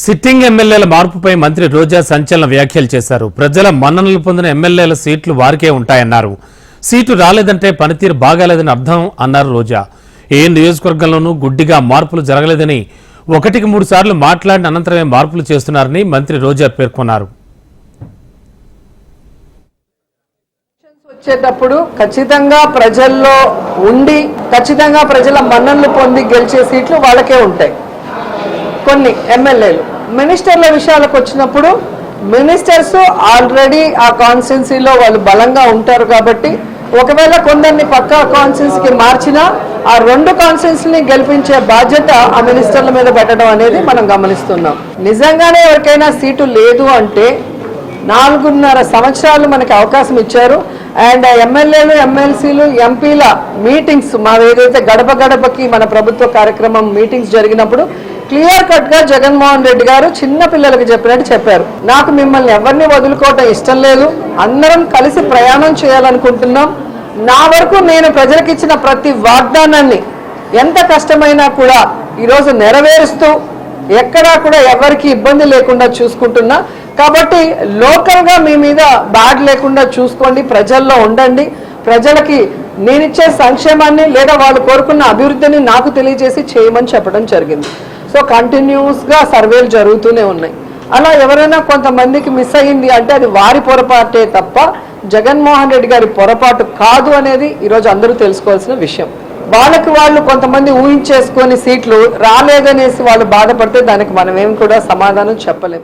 Sitting ఎమ్మెల్యేల మార్పుపై మంత్రి రోజా సంచలన వ్యాఖ్యలు చేశారు. ప్రజల మన్ననలు పొందిన ఎమ్మెల్యేల సీట్లు వారికే ఉంటాయన్నారు. సీటు రాలేదంటే పనితీరు బాగాలేదని అర్థం అన్నారు రోజా. ఏ నియోజకవర్గంలోనూ గుడ్డిగా మార్పులు జరగలేదని ఒకటికి మూడు సార్లు మాట్లాడిన అనంతరమే మార్పులు చేస్తున్నారని మంత్రి రోజా పేర్కొన్నారు. వచ్చేటప్పుడు ఖచ్చితంగా ప్రజల్లో ఉండి ఖచ్చితంగా ప్రజల మన్ననలు పొంది గెలిచే సీట్లు వాళ్ళకే ఉంటాయి. కొన్ని ఎమ్మెల్యేలు మినిస్టర్ల విషయాలకు వచ్చినప్పుడు మినిస్టర్స్ ఆల్రెడీ ఆ కాన్స్టిట్యున్సీలో వాళ్ళు బలంగా ఉంటారు కాబట్టి ఒకవేళ కొందరిని పక్క కాన్స్టిట్యున్సీకి మార్చినా ఆ రెండు కాన్స్టిట్యున్సీని గెలిపించే బాధ్యత ఆ మినిస్టర్ల మీద పెట్టడం అనేది మనం గమనిస్తున్నాం. నిజంగానే ఎవరికైనా సీటు లేదు అంటే నాలుగున్నర సంవత్సరాలు మనకి అవకాశం ఇచ్చారు. అండ్ ఎమ్మెల్యేలు ఎమ్మెల్సీలు ఎంపీల మీటింగ్స్ మా ఏదైతే గడప గడపకి మన ప్రభుత్వ కార్యక్రమం మీటింగ్స్ జరిగినప్పుడు క్లియర్ కట్గా జగన్మోహన్ రెడ్డి గారు చిన్న పిల్లలకు చెప్పినట్టు చెప్పారు. నాకు మిమ్మల్ని ఎవరిని వదులుకోవటం ఇష్టం లేదు. అందరం కలిసి ప్రయాణం చేయాలనుకుంటున్నాం. నా వరకు నేను ప్రజలకు ఇచ్చిన ప్రతి వాగ్దానాన్ని ఎంత కష్టమైనా కూడా ఈరోజు నెరవేరుస్తూ ఎక్కడా కూడా ఎవరికి ఇబ్బంది లేకుండా చూసుకుంటున్నా. కాబట్టి లోకల్గా మీ మీద బ్యాడ్ లేకుండా చూసుకోండి. ప్రజల్లో ఉండండి. ప్రజలకి నేనిచ్చే సంక్షేమాన్ని లేదా వాళ్ళు కోరుకున్న అభివృద్ధిని నాకు తెలియజేసి చేయమని చెప్పడం జరిగింది. సో కంటిన్యూస్గా సర్వేలు జరుగుతూనే ఉన్నాయి. అలా ఎవరైనా కొంతమందికి మిస్ అయ్యింది అంటే అది వారి పొరపాటే తప్ప జగన్మోహన్ రెడ్డి గారి పొరపాటు కాదు అనేది ఈరోజు అందరూ తెలుసుకోవాల్సిన విషయం. వాళ్ళకి వాళ్ళు కొంతమంది ఊహించేసుకొని సీట్లు రాలేదనేసి వాళ్ళు బాధపడితే దానికి మనం ఏం కూడా సమాధానం చెప్పలేం.